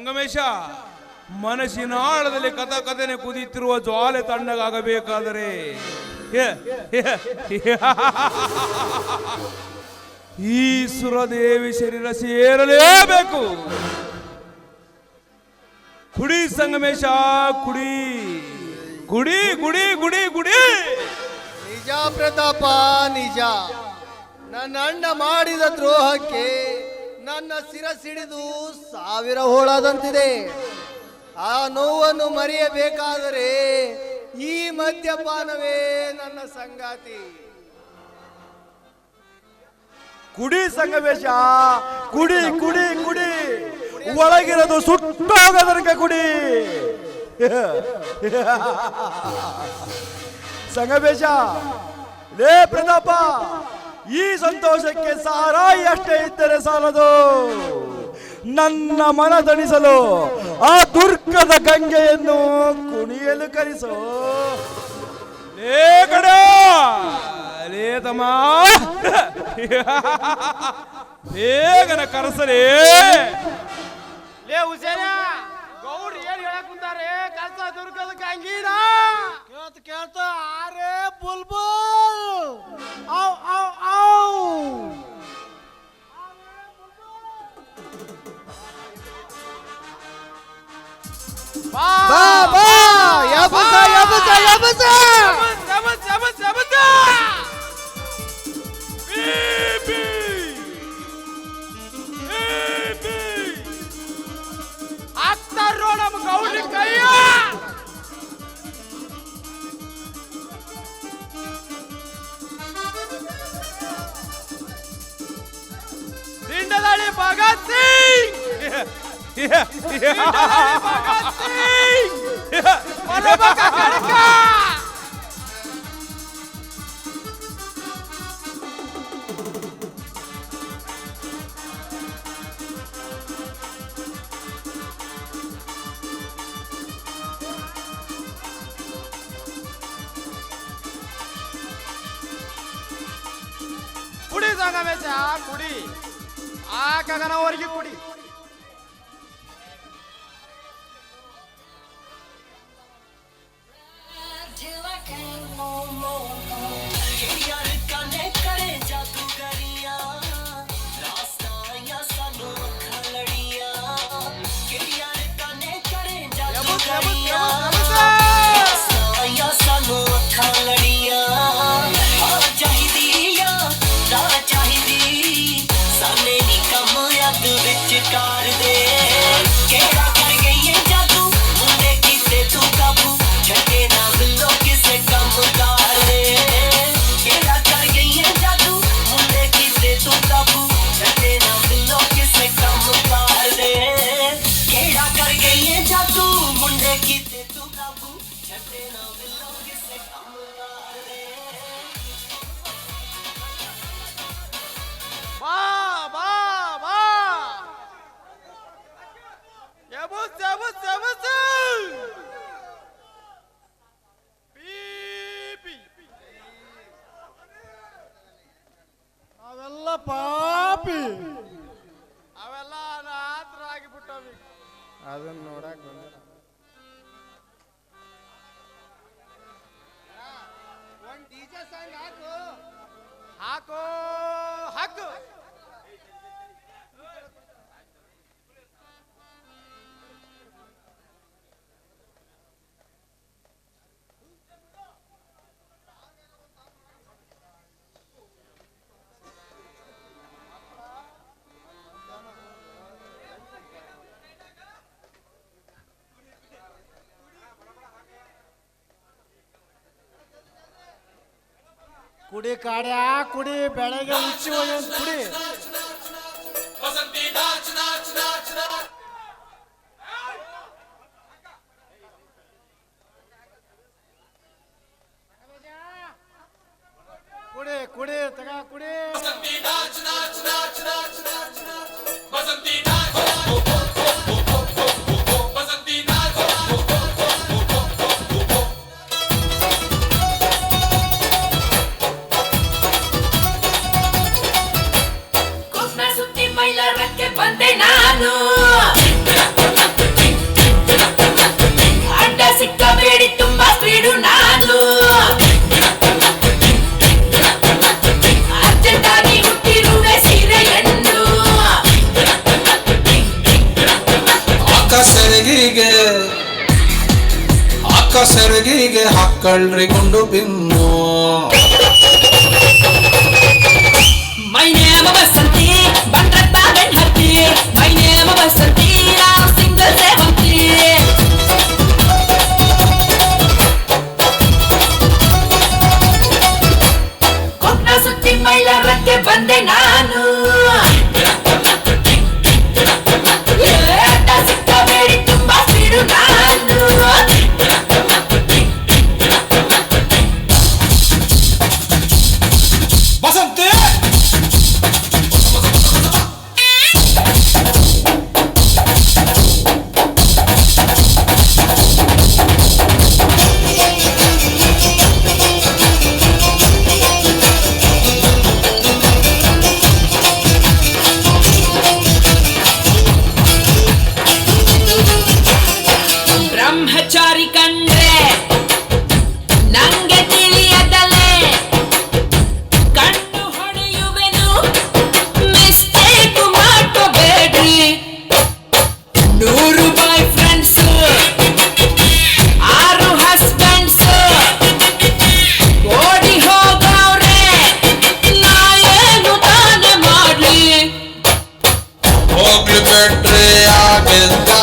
ಸಂಗಮೇಶ, ಮನಸ್ಸಿನ ಆಳದಲ್ಲಿ ಕಥ ಕಥನೆ ಕುದಿಯುತ್ತಿರುವ ಜ್ವಾಲೆ ತಣ್ಣಗಾಗಬೇಕಾದರೆ. ಈ ಸುರದೇವಿ ಶರೀರ ಸೇರಲೇಬೇಕು. ಕುಡಿ ಸಂಗಮೇಶ, ಕುಡಿ. ಗುಡಿ ಗುಡಿ ಗುಡಿ ಗುಡಿ. ನಿಜ ಪ್ರತಾಪ, ನಿಜ. ನನ್ನ ಅಣ್ಣ ಮಾಡಿದ ದ್ರೋಹಕ್ಕೆ ನನ್ನ ಸಿರಸಿಡಿದು ಸಾವಿರ ಹೋಳದಂತಿದೆ. ಆ ನೋವನ್ನು ಮರೆಯಬೇಕಾದರೆ ಈ ಮದ್ಯಪಾನವೇ ನನ್ನ ಸಂಗಾತಿ. ಕುಡಿ ಸಂಗವೇಶ, ಕುಡಿ ಕುಡಿ ಕುಡಿ. ಒಳಗಿರೋದು ಸುಟ್ಟು ತನಕ ಕುಡಿ. ಸಂಗವೇಶ, ಲೇ ಪ್ರತಾಪ. ಈ ಸಂತೋಷಕ್ಕೆ ಸಾರಾಯಿ ಅಷ್ಟೇ ಇದ್ದರೆ ಸಾಲದು. ನನ್ನ ಮನ ದಣಿಸಲು ಆ ದುರ್ಗದ ಗಂಗೆಯನ್ನು ಕುಣಿಯಲು ಕರೆಸೋ ತಮ್ಮ! ಬೇಗನ ಕರೆಸಲೇ! ಲೇ ಹುಸೇನ ಗೌರ್ ಏನ್ ಹೇಳಕ್ ಕುಂತಾರೆ ಕಸ ದುರ್ಗದ ಕಂಗೀನ ಕೇಳ್ತ ಕೇಳ್ತ ಆರೇ ಬುಲ್ಬುಲ್ ಔ ಔ ಔ ಬಾ ಬಾ ಕುಡಿ ಸಂಗಮೇಶ ಕುಡಿ ಆ ಕಗನವರೆಗೆ ಕುಡಿ. ಕುಡಿ ಕಾಡ್ಯಾ ಕುಡಿ ಬೆಳಗ್ಗೆ ಉಚ್ಚಿ ಕುಡಿ ಕುಡಿ. കളറി കൊണ്ടു പിൻ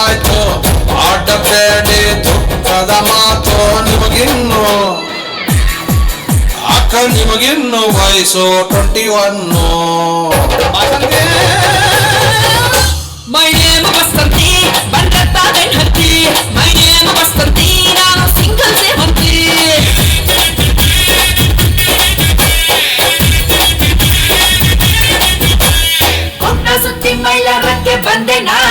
ಆಗಿದ್ದಾಯ್ತು ಆಡಬೇಡಿ ದುಃಖದ ಮಾತು ನಿಮಗಿನ್ನು ಅಕ್ಕ ನಿಮಗಿನ್ನು ವಯಸ್ಸು ಟ್ವೆಂಟಿ ಒನ್ನು ಮೈ ನೇಮ್ ಬಸ್ತಂತಿ ಬಂದ್ರತ್ತ ಬೆನ್ ಹತ್ತಿ ಮೈ ನೇಮ್ ಬಸ್ತಂತಿ ನಾನು ಸಿಂಗಲ್ ಸೇವಂತಿ ಕೊಟ್ಟ ಸುತ್ತಿ ಮೈಲಾರಕ್ಕೆ ಬಂದೆ ನಾನು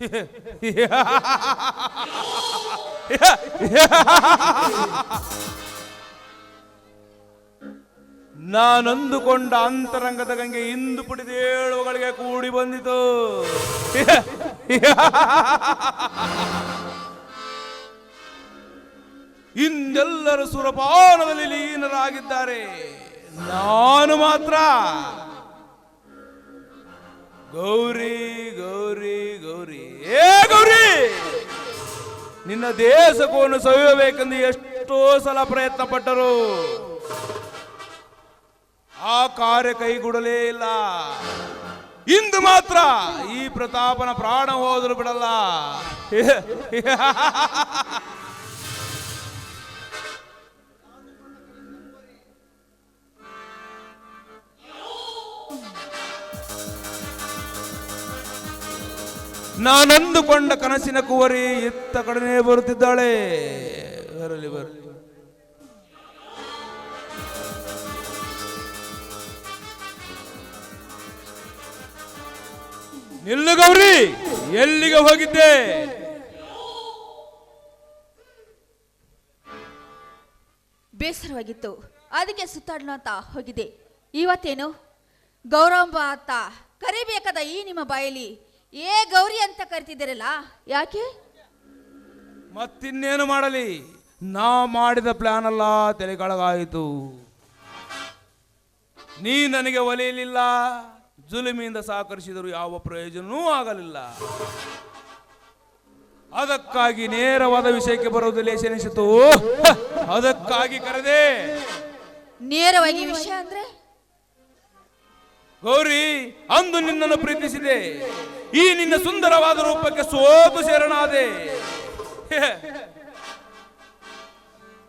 ನಾನಂದುಕೊಂಡ ಅಂತರಂಗದ ಗಂಗೆ ಇಂದು ಪುಡಿದೇಳುಗಳಿಗೆ ಕೂಡಿ ಬಂದಿತು. ಇಂದೆಲ್ಲರೂ ಸುರಪಾನದಲ್ಲಿ ಲೀನರಾಗಿದ್ದಾರೆ. ನಾನು ಮಾತ್ರ. ಗೌರಿ ಗೌರಿ ಗೌರಿ. ಏ ಗೌರಿ! ನಿನ್ನ ದೇಶಕೋನು ಸವಿಯಬೇಕೆಂದು ಎಷ್ಟೋ ಸಲ ಪ್ರಯತ್ನ ಪಟ್ಟರು ಆ ಕಾರ್ಯ ಕೈಗೂಡಲೇ ಇಲ್ಲ. ಇಂದು ಮಾತ್ರ ಈ ಪ್ರತಾಪನ ಪ್ರಾಣ ಹೋದರೂ ಬಿಡಲ್ಲ. ನಾನಂದುಕೊಂಡ ಕನಸಿನ ಕುವರಿ ಇತ್ತ ಕಡನೆ ಬರುತ್ತಿದ್ದಾಳೆ. ಬರಲಿ ಬರಲಿ ನಿಲ್ಲು ಗೌರಿ, ಎಲ್ಲಿಗೆ ಹೋಗಿದ್ದೆ? ಬೇಸರವಾಗಿತ್ತು. ಅದಕ್ಕೆ ಸುತ್ತಾಡೋಣ ಅಂತ ಹೋಗಿದೆ. ಇವತ್ತೇನು? ಗೌರವ ಅಂತ ಕರಿಬೇಕಾದ ಈ ನಿಮ್ಮ ಬಾಯಲ್ಲಿ ಏ ಗೌರಿ ಅಂತ ಕರಿತಿದ್ದೀರಲ್ಲ? ಯಾಕೆ? ಮತ್ತಿನ್ನೇನು ಮಾಡಲಿ? ನಾ ಮಾಡಿದ ಪ್ಲಾನ್ ಅಲ್ಲ ತಲೆಗೊಳಗಾಯಿತು. ನೀ ನನಗೆ ಒಲಿಯಲಿಲ್ಲ ಜುಲುಮಿಯಿಂದ ಸಹಕರಿಸಿದರೂ ಯಾವ ಪ್ರಯೋಜನವೂ ಆಗಲಿಲ್ಲ. ಅದಕ್ಕಾಗಿ ನೇರವಾದ ವಿಷಯಕ್ಕೆ ಬರುವುದು ಲೇಸೆನಿಸಿತು ಅದಕ್ಕಾಗಿ ಕರೆದೆ. ನೇರವಾಗಿ ವಿಷಯ ಅಂದ್ರೆ? ಗೌರಿ ಅಂದು ನಿನ್ನನ್ನು ಪ್ರೀತಿಸಿದೆ. ಈ ನಿನ್ನ ಸುಂದರವಾದ ರೂಪಕ್ಕೆ ಸೋತು ಶರಣಾದೆ.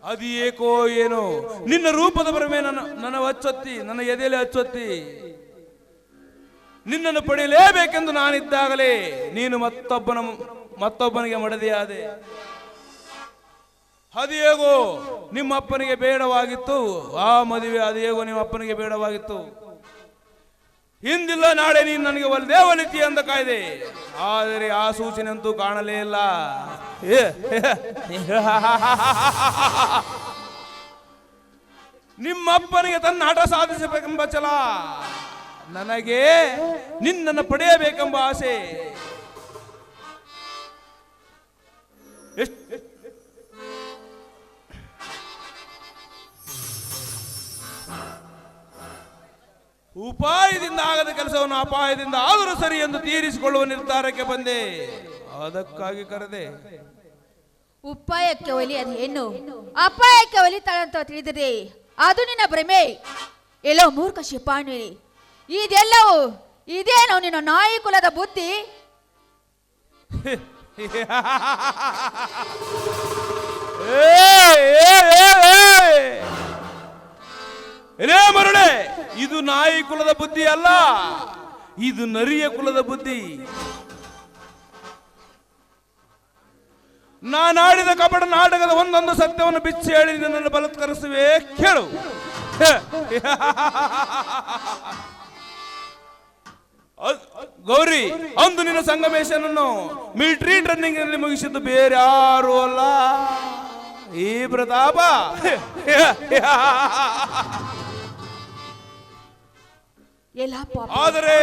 ಅದು ಏಕೋ ಏನೋ? ನಿನ್ನ ರೂಪದ ಬರಮೆ ನನ್ನ ನನ್ನ ಹಚ್ಚೊತ್ತಿ ನನ್ನ ಎದೆಯಲ್ಲಿ ಹಚ್ಚೊತ್ತಿ ನಿನ್ನನ್ನು ಪಡೆಯಲೇಬೇಕೆಂದು ನಾನಿದ್ದಾಗಲೇ ನೀನು ಮತ್ತೊಬ್ಬನ ಮತ್ತೊಬ್ಬನಿಗೆ ಮಡದಿಯಾದೆ. ಅದು ಹೇಗೋ ನಿಮ್ಮ ಅಪ್ಪನಿಗೆ ಬೇಡವಾಗಿತ್ತು. ಆ ಮದುವೆ ಅದು ಹೇಗೋ ನಿಮ್ಮ ಅಪ್ಪನಿಗೆ ಬೇಡವಾಗಿತ್ತು. ಹಿಂದಿಲ್ಲ, ನಾಳೆ ನೀನು ನನಗೆ ಒಲ್ದೇ ಒಲಿತಿ ಅಂತ ಕಾಯ್ದೆ. ಆದರೆ ಆ ಸೂಚನೆ ಅಂತೂ ಕಾಣಲೇ ಇಲ್ಲ. ನಿಮ್ಮಪ್ಪನಿಗೆ ತನ್ನ ಹಠ ಸಾಧಿಸಬೇಕೆಂಬ ಛಲ. ನನಗೆ ನಿನ್ನನ್ನು ಪಡೆಯಬೇಕೆಂಬ ಆಸೆ. ಎಷ್ಟ್ ಉಪಾಯದಿಂದ ಆಗದ ಕೆಲಸವನ್ನು ಅಪಾಯದಿಂದ ಆದರೂ ಸರಿ ಎಂದು ತೀರಿಸಿಕೊಳ್ಳುವ ನಿರ್ಧಾರಕ್ಕೆ ಬಂದೆ. ಅದಕ್ಕಾಗಿ ಕರೆದೆ. ಉಪಾಯಕ್ಕೆ ಒಲಿ ಅದೇನು ಅಪಾಯಕ್ಕೆ ಒಲಿತಾಳಂತ ತಿಳಿದಿದೆ. ಅದು ನಿನ್ನ ಭ್ರಮೆ. ಎಲ್ಲೋ ಮೂರ್ಖ ಶಿಪಾಣಿ ಇದೆಲ್ಲವೂ ಇದೇನೋ ನಿನ್ನ ನಾಯಿ ಕುಲದ ಬುದ್ಧಿ. ಏ, ಏ, ಏ, ಏ! ಎಲೇ ಮರಳೆ, ಇದು ನಾಯಿ ಕುಲದ ಬುದ್ಧಿ ಅಲ್ಲ, ಇದು ನರಿಯ ಕುಲದ ಬುದ್ಧಿ. ನಾನಾಡಿದ ಕಪಟ ನಾಟಕದ ಒಂದೊಂದು ಸತ್ಯವನ್ನು ಬಿಚ್ಚಿ ಹೇಳಿ ನನ್ನನ್ನು ಬಲತ್ಕರಿಸುವೆ, ಕೇಳು. ಗೌರಿ, ಅಂದು ನಿನ್ನ ಸಂಗಮೇಶನನ್ನು ಮಿಲಿಟರಿ ಟ್ರೈನಿಂಗ್ನಲ್ಲಿ ಮುಗಿಸಿದ್ದು ಬೇರೆ ಯಾರು ಅಲ್ಲ. ಈ ಪ್ರತಾಪ. ಆದರೆ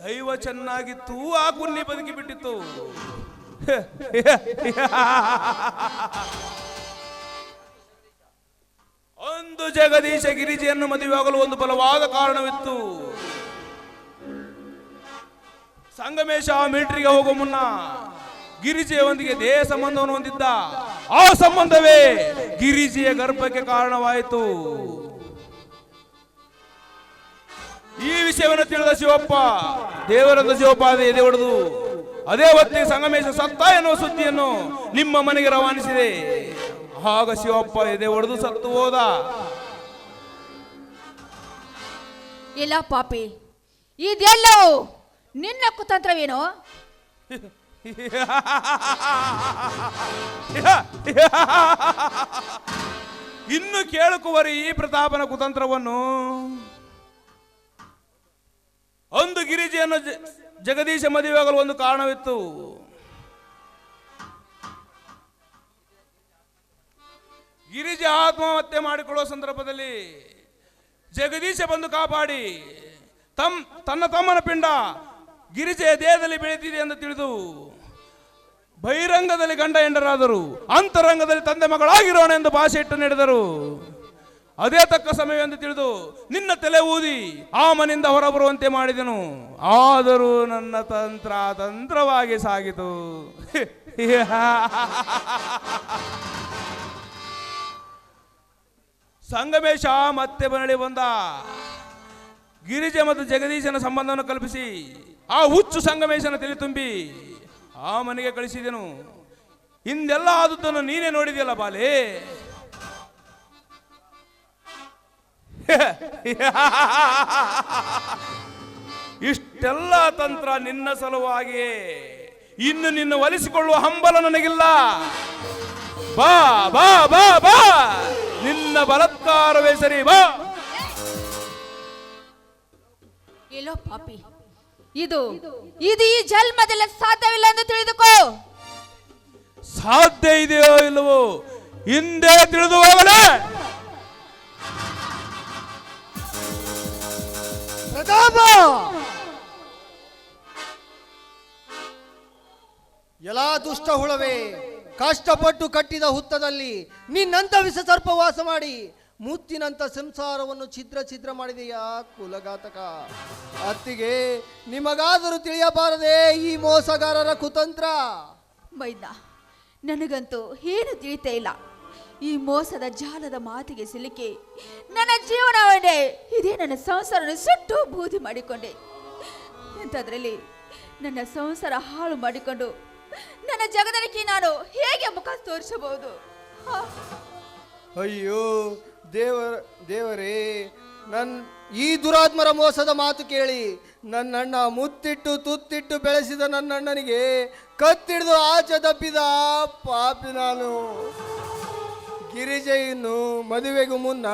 ದೈವ ಚೆನ್ನಾಗಿತ್ತು, ಆ ಕುನ್ನಿ ಬದುಕಿ ಬಿಟ್ಟಿತ್ತು. ಒಂದು ಜಗದೀಶ ಗಿರಿಜಿಯನ್ನು ಮದುವೆಯಾಗಲು ಒಂದು ಬಲವಾದ ಕಾರಣವಿತ್ತು. ಸಂಗಮೇಶ ಮಿಲಿಟರಿಗೆ ಹೋಗುವ ಮುನ್ನ ಗಿರಿಜೆಯೊಂದಿಗೆ ದೇಹ ಸಂಬಂಧವನ್ನು ಹೊಂದಿದ್ದ. ಆ ಸಂಬಂಧವೇ ಗಿರಿಜೆಯ ಗರ್ಭಕ್ಕೆ ಕಾರಣವಾಯಿತು. ಈ ವಿಷಯವನ್ನು ತಿಳಿದ ಶಿವಪ್ಪ ದೇವರಂದ ಶಿವಪ್ಪ ಎದೆ ಹೊಡೆದು ಅದೇ ಹೊತ್ತಿಗೆ ಸಂಗಮೇಶ ಸತ್ತ ಎನ್ನುವ ಸುದ್ದಿಯನ್ನು ನಿಮ್ಮ ಮನೆಗೆ ರವಾನಿಸಿದೆ. ಆಗ ಶಿವಪ್ಪ ಎದೆ ಹೊಡೆದು ಸತ್ತು ಹೋದ. ಇಲ್ಲ ಪಾಪಿ ಇದೆಲ್ಲವೂ ನಿನ್ನ ಕುತಂತ್ರವೇನು? ಇನ್ನು ಕೇಳುಕುವರಿ ಈ ಪ್ರತಾಪನ ಕುತಂತ್ರವನ್ನು ಒಂದು ಗಿರಿಜೆಯನ್ನು ಜಗದೀಶ ಮದುವೆಯಾಗಲು ಒಂದು ಕಾರಣವಿತ್ತು. ಗಿರಿಜೆ ಆತ್ಮಹತ್ಯೆ ಮಾಡಿಕೊಳ್ಳುವ ಸಂದರ್ಭದಲ್ಲಿ ಜಗದೀಶ ಬಂದು ಕಾಪಾಡಿ, ತಮ್, ತನ್ನ ತಮ್ಮನ ಪಿಂಡ ಗಿರಿಜೆಯ ದೇಹದಲ್ಲಿ ಬೆಳೀತಿದೆ ಎಂದು ತಿಳಿದು ಬಹಿರಂಗದಲ್ಲಿ ಗಂಡ ಎಂಡರಾದರು ಅಂತರಂಗದಲ್ಲಿ ತಂದೆ ಮಗಳಾಗಿರೋಣ ಎಂದು ಭಾಷೆ ಇಟ್ಟು ನಡೆದರು. ಅದೇ ತಕ್ಕ ಸಮಯ ಎಂದು ತಿಳಿದು ನಿನ್ನ ತಲೆ ಊದಿ ಆ ಮನೆಯಿಂದ ಹೊರಬರುವಂತೆ ಮಾಡಿದನು. ಆದರೂ ನನ್ನ ತಂತ್ರ ತಂತ್ರವಾಗಿ ಸಾಗಿತು. ಸಂಗಮೇಶ ಮತ್ತೆ ಮರಳಿ ಬಂದ. ಗಿರಿಜೆ ಮತ್ತು ಜಗದೀಶನ ಸಂಬಂಧವನ್ನು ಕಲ್ಪಿಸಿ ಆ ಹುಚ್ಚು ಸಂಗಮೇಶನ ತಲೆ ತುಂಬಿ ಆ ಮನೆಗೆ ಕಳಿಸಿದೆನು. ಹಿಂದೆಲ್ಲ ಆದದ್ದನ್ನು ನೀನೇ ನೋಡಿದೆಯಲ್ಲ ಬಾಲೆ? ಇಷ್ಟೆಲ್ಲ ತಂತ್ರ ನಿನ್ನ ಸಲುವಾಗಿ. ಇನ್ನು ನಿನ್ನ ಒಲಿಸಿಕೊಳ್ಳುವ ಹಂಬಲ ನನಗಿಲ್ಲ. ಬಾ ಬಾ ಬಾ ಬಾ. ನಿನ್ನ ಬಲತ್ಕಾರವೇ ಸರಿ ಬಾ. ಎಲ್ಲೋ ಪಾಪಿ ಇದು ಇದು ಈ ಜನ್ಮದಲ್ಲಿ ಸಾಧ್ಯವಿಲ್ಲ ಎಂದು ತಿಳಿದುಕೋ. ಸಾಧ್ಯ ಇದೆಯೋ ಇಲ್ಲವೋ ಹಿಂದೆ ತಿಳಿದು ಹೋಗಲೇ. ಪ್ರತಾಪ! ಎಲ್ಲ ದುಷ್ಟ ಹುಳವೇ, ಕಷ್ಟಪಟ್ಟು ಕಟ್ಟಿದ ಹುತ್ತದಲ್ಲಿ ನಿನ್ನಂತ ವಿಷ ಸರ್ಪ ವಾಸ ಮಾಡಿ ಮುತ್ತಿನಂತ ಸಂಸಾರವನ್ನು ಛಿದ್ರ ಛಿದ್ರ ಮಾಡಿದೆಯಾ ಕುಲಘಾತಕ? ಅತ್ತಿಗೆ, ನಿಮಗಾದರೂ ತಿಳಿಯಬಾರದೆ ಈ ಮೋಸಗಾರರ ಕುತಂತ್ರ? ಬೈದ ನನಗಂತೂ ಏನು ತಿಳಿತೇ ಇಲ್ಲ. ಈ ಮೋಸದ ಜಾಲದ ಮಾತಿಗೆ ಸಿಲುಕಿ, ನನ್ನ ಜೀವನವನ್ನೇ, ಇದೇ ನನ್ನ ಸಂಸಾರವನ್ನು ಸುಟ್ಟು ಬೂದಿ ಮಾಡಿಕೊಂಡೆ. ಇಂಥದ್ರಲ್ಲಿ ನನ್ನ ಸಂಸಾರ ಹಾಳು ಮಾಡಿಕೊಂಡು ನನ್ನ ಜಗದಲ್ಲಿ ನಾನು ಹೇಗೆ ಮುಖ ತೋರಿಸಬಹುದು? ಅಯ್ಯೋ, ದೇವರ, ದೇವರೇ, ನನ್ ಈ ದುರಾತ್ಮರ ಮೋಸದ ಮಾತು ಕೇಳಿ, ನನ್ನಣ್ಣ ಮುತ್ತಿಟ್ಟು ತುತ್ತಿಟ್ಟು ಬೆಳೆಸಿದ ನನ್ನಣ್ಣನಿಗೆ ಕತ್ತಿಡಿದು ಆಚೆ ತಪ್ಪಿದ ಪಾಪಿ ನಾನು. ಗಿರಿಜೆಯನ್ನು ಮದುವೆಗೂ ಮುನ್ನ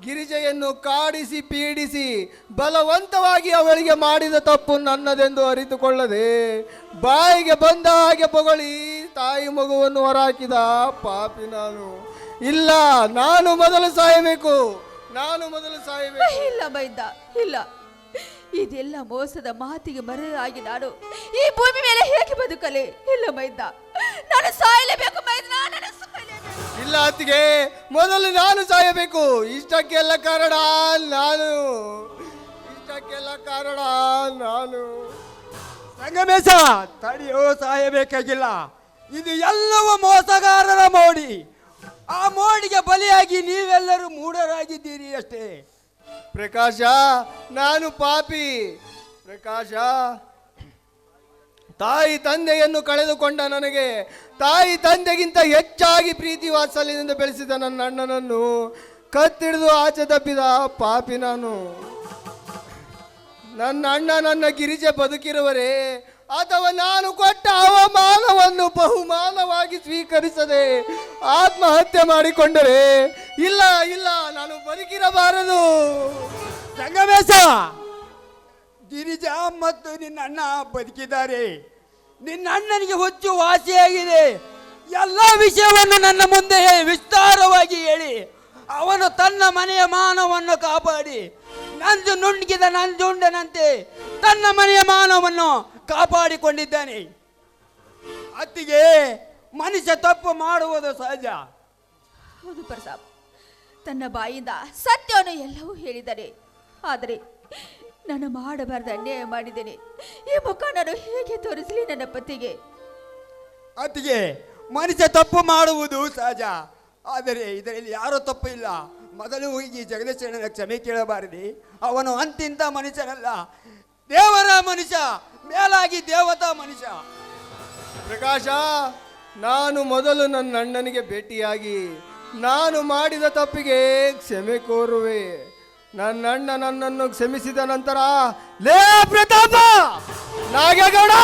ಗಿರಿಜೆಯನ್ನು ಕಾಡಿಸಿ ಪೀಡಿಸಿ ಬಲವಂತವಾಗಿ ಅವಳಿಗೆ ಮಾಡಿದ ತಪ್ಪು ನನ್ನದೆಂದು ಅರಿತುಕೊಳ್ಳದೆ ಬಾಯಿಗೆ ಬಂದ ಹಾಗೆ ಪೊಗಳಿ ತಾಯಿ ಮಗುವನ್ನು ಹೊರಹಾಕಿದ ಪಾಪಿ ನಾನು. ಇಲ್ಲ, ನಾನು ಮೊದಲು ಸಾಯಬೇಕು. ನಾನು ಮೊದಲು ಸಾಯಬೇಕು. ಇಲ್ಲ ಬೈದ ಇಲ್ಲ. ಇದೆಲ್ಲ ಮೋಸದ ಮಾತಿಗೆ ಮರೆಯಾಗಿ ನಾನು ಈ ಭೂಮಿ ಮೇಲೆ ಹೇಗೆ ಬದುಕಲಿ? ಇಲ್ಲ ಮೈದ, ನಾನು ಸಾಯಲೇಬೇಕು ಮೈದ ನಾನು ಸಾಯಲೇಬೇಕು ಇಲ್ಲ ಅತ್ತಿಗೆ ಮೊದಲು ನಾನು ಸಾಯಬೇಕು. ಇಷ್ಟಕ್ಕೆಲ್ಲ ಕಾರಣ ನಾನು. ಇಷ್ಟಕ್ಕೆಲ್ಲ ಕಾರಣ ನಾನು. ಸಂಗಮೇಶ ತಡೆಯೋ ಸಾಯಬೇಕಾಗಿಲ್ಲ. ಇದು ಎಲ್ಲವೂ ಮೋಸಗಾರರ ಮೋಡಿ. ಆ ಮೋಡಿಗೆ ಬಲಿಯಾಗಿ ನೀವೆಲ್ಲರೂ ಮೂಢರಾಗಿದ್ದೀರಿ ಅಷ್ಟೇ. ಪ್ರಕಾಶ ನಾನು ಪಾಪಿ. ಪ್ರಕಾಶ ತಾಯಿ ತಂದೆಯನ್ನು ಕಳೆದುಕೊಂಡ ನನಗೆ ತಾಯಿ ತಂದೆಗಿಂತ ಹೆಚ್ಚಾಗಿ ಪ್ರೀತಿ ವಾತ್ಸಲ್ಯದಿಂದ ಬೆಳೆಸಿದ ನನ್ನ ಅಣ್ಣನನ್ನು ಕತ್ತಿಡಿದು ಆಚೆ ತಪ್ಪಿದ ಪಾಪಿ ನಾನು. ನನ್ನ ಅಣ್ಣ ನನ್ನ ಗಿರಿಜೆ ಬದುಕಿರುವರೇ, ಅಥವಾ ನಾನು ಕೊಟ್ಟ ಅವಮಾನವನ್ನು ಬಹುಮಾನವಾಗಿ ಸ್ವೀಕರಿಸದೆ ಆತ್ಮಹತ್ಯೆ ಮಾಡಿಕೊಂಡರೆ, ಇಲ್ಲ ಇಲ್ಲ, ನಾನು ಬದುಕಿರಬಾರದು. ಸಂಗಮೇಶ ಗಿರಿಜಾ ಮತ್ತು ನಿನ್ನ ಅಣ್ಣ ಬದುಕಿದ್ದಾರೆ. ನಿನ್ನ ಅಣ್ಣನಿಗೆ ಹುಚ್ಚು ವಾಸಿಯಾಗಿದೆ. ಎಲ್ಲ ವಿಷಯವನ್ನು ನನ್ನ ಮುಂದೆ ವಿಸ್ತಾರವಾಗಿ ಹೇಳಿ. ಅವನು ತನ್ನ ಮನೆಯ ಮಾನವನ್ನು ಕಾಪಾಡಿ. ನಂಜು ನುಣ್ಗಿದ ನಂಜುಂಡನಂತೆ ತನ್ನ ಮನೆಯ ಮಾನವನ್ನು ಕಾಪಾಡಿಕೊಂಡಿದ್ದಾನೆ. ಅತ್ತಿಗೆ ಮನುಷ್ಯ ತಪ್ಪು ಮಾಡುವುದು ಸಹಜ. ಹೌದು ಪ್ರತಾಪ್ ತನ್ನ ಬಾಯಿಂದ ಸತ್ಯವನ್ನು ಎಲ್ಲವೂ ಹೇಳಿದರೆ ಆದರೆ ನಾನು ಮಾಡಬಾರದ ಅನ್ಯಾಯ ಮಾಡಿದ್ದೇನೆ. ಈ ಮುಖ ನಾನು ಹೇಗೆ ತೋರಿಸಲಿ ನನ್ನ ಪತಿಗೆ? ಅತಿಗೆ ಮನುಷ್ಯ ತಪ್ಪು ಮಾಡುವುದು ಸಹಜ. ಆದರೆ ಇದರಲ್ಲಿ ಯಾರೂ ತಪ್ಪು ಇಲ್ಲ. ಮೊದಲು ಹೋಗಿ ಜಗದೀಶನ ಕ್ಷಮೆ ಕೇಳಬಾರದೆ. ಅವನು ಅಂತಿಂತ ಮನುಷ್ಯನಲ್ಲ. ದೇವರ ಮನುಷ್ಯ ಮೇಲಾಗಿ ದೇವತಾ ಮನುಷ್ಯ. ಪ್ರಕಾಶ ನಾನು ಮೊದಲು ನನ್ನ ಅಣ್ಣನಿಗೆ ಭೇಟಿಯಾಗಿ ನಾನು ಮಾಡಿದ ತಪ್ಪಿಗೆ ಕ್ಷಮೆ ಕೋರುವೆ. ನನ್ನ ಅಣ್ಣ ನನ್ನನ್ನು ಕ್ಷಮಿಸಿದ ನಂತರ ಲೇ ಪ್ರತಾಪ! ನಾಗೇಗೌಡ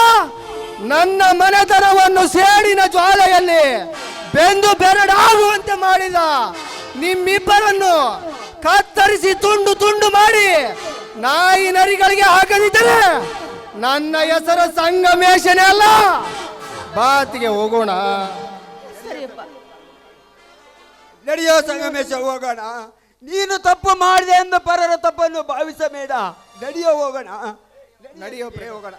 ನನ್ನ ಮನೆತನವನ್ನು ಸೇಡಿನ ಜ್ವಾಲೆಯಲ್ಲಿ ಬೆಂದು ಬೆರಡಾಗುವಂತೆ ಮಾಡಿದ ನಿಮ್ಮಿಬ್ಬರನ್ನು ಕತ್ತರಿಸಿ ತುಂಡು ತುಂಡು ಮಾಡಿ ನಾಯಿ ನರಿಗಳಿಗೆ ಹಾಕದಿದ್ದರೆ ನನ್ನ ಹೆಸರು ಸಂಗಮೇಶನೇ ಅಲ್ಲ. ಬಾತಿಗೆ ಹೋಗೋಣ. ಸರಿಯಪ್ಪ. ನಡೆಯೋ ಸಂಗಮೇಶ ಹೋಗೋಣ. ನೀನು ತಪ್ಪು ಮಾಡಿದೆ ಎಂದು ಪರರ ತಪ್ಪನ್ನು ಭಾವಿಸಬೇಡ. ನಡೆಯೋ ಹೋಗೋಣ. ನಡೆಯೋ ಹೋಗೋಣ